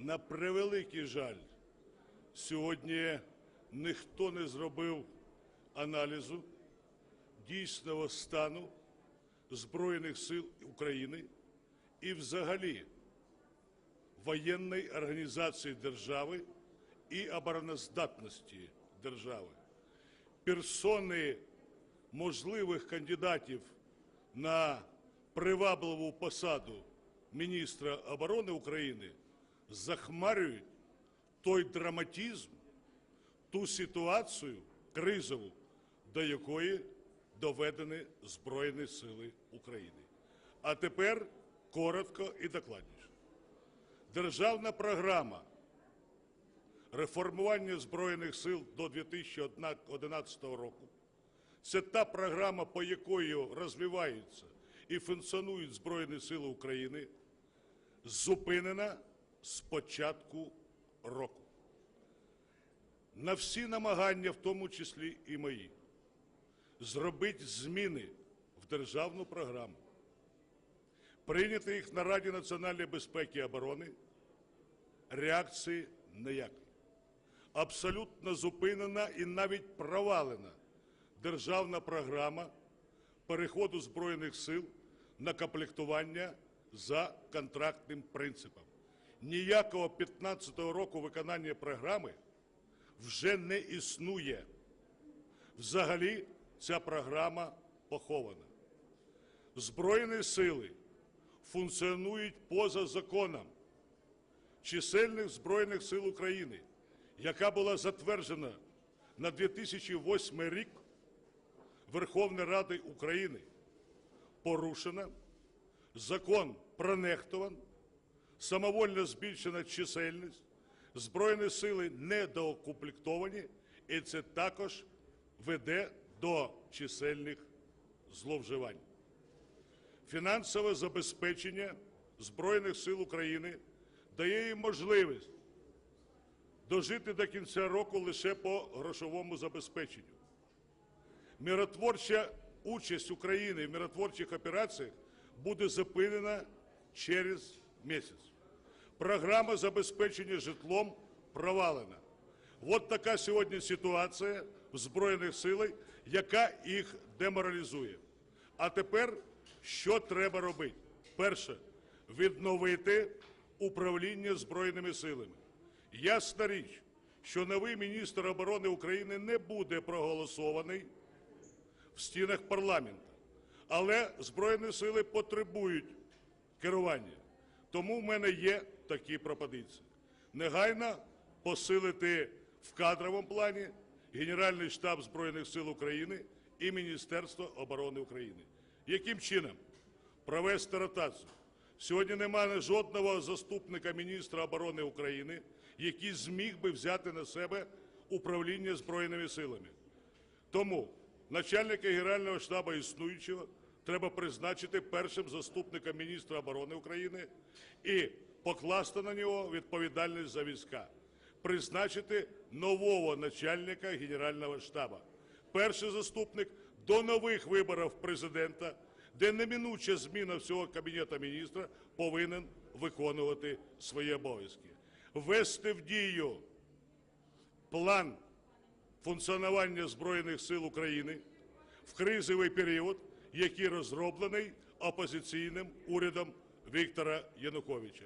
На превеликий жаль, сьогодні ніхто не зробив аналізу дійсного стану Збройних сил України і взагалі воєнної організації держави і обороноздатності держави. Персони можливих кандидатів на привабливу посаду міністра оборони України захмарюють той драматизм, ту ситуацію кризову, до якої доведені Збройні Сили України. А тепер коротко і докладніше. Державна програма реформування Збройних сил до 2011 року це та програма, по якої розвиваються і функціонують Збройні Сили України, зупинена з початку року. На всі намагання, в тому числі і мої, зробити зміни в державну програму, прийняти їх на Раді національної безпеки і оборони, реакції ніякої. Абсолютно зупинена і навіть провалена державна програма переходу Збройних сил на комплектування за контрактним принципом. Ніякого 15-го року виконання програми вже не існує. Взагалі ця програма похована. Збройні сили функціонують поза законом. Чисельних Збройних сил України, яка була затверджена на 2008 рік Верховної Ради України, порушена, закон пронехтован, самовольно збільшена чисельність, Збройні сили недоукомплектовані, і це також веде до чисельних зловживань. Фінансове забезпечення Збройних сил України дає їм можливість дожити до кінця року лише по грошовому забезпеченню. Миротворча участь України в миротворчих операціях буде зупинена через місяць. Програма забезпечення житлом провалена. От така сьогодні ситуація в Збройних силах, яка їх деморалізує. А тепер що треба робити? Перше відновити управління Збройними силами. Ясна річ, що новий міністр оборони України не буде проголосований в стінах парламенту. Але Збройні сили потребують керування. Тому в мене є такі пропозиції. Негайно посилити в кадровому плані Генеральний штаб Збройних сил України і Міністерство оборони України. Яким чином? Провести ротацію. Сьогодні немає жодного заступника міністра оборони України, який зміг би взяти на себе управління Збройними силами. Тому начальника Генерального штабу існуючого треба призначити першим заступником міністра оборони України і покласти на нього відповідальність за війська, призначити нового начальника Генерального штабу. Перший заступник до нових виборів президента, де неминуча зміна всього Кабінету міністра повинен виконувати свої обов'язки. Ввести в дію план функціонування Збройних сил України в кризовий період, який розроблений опозиційним урядом Віктора Януковича.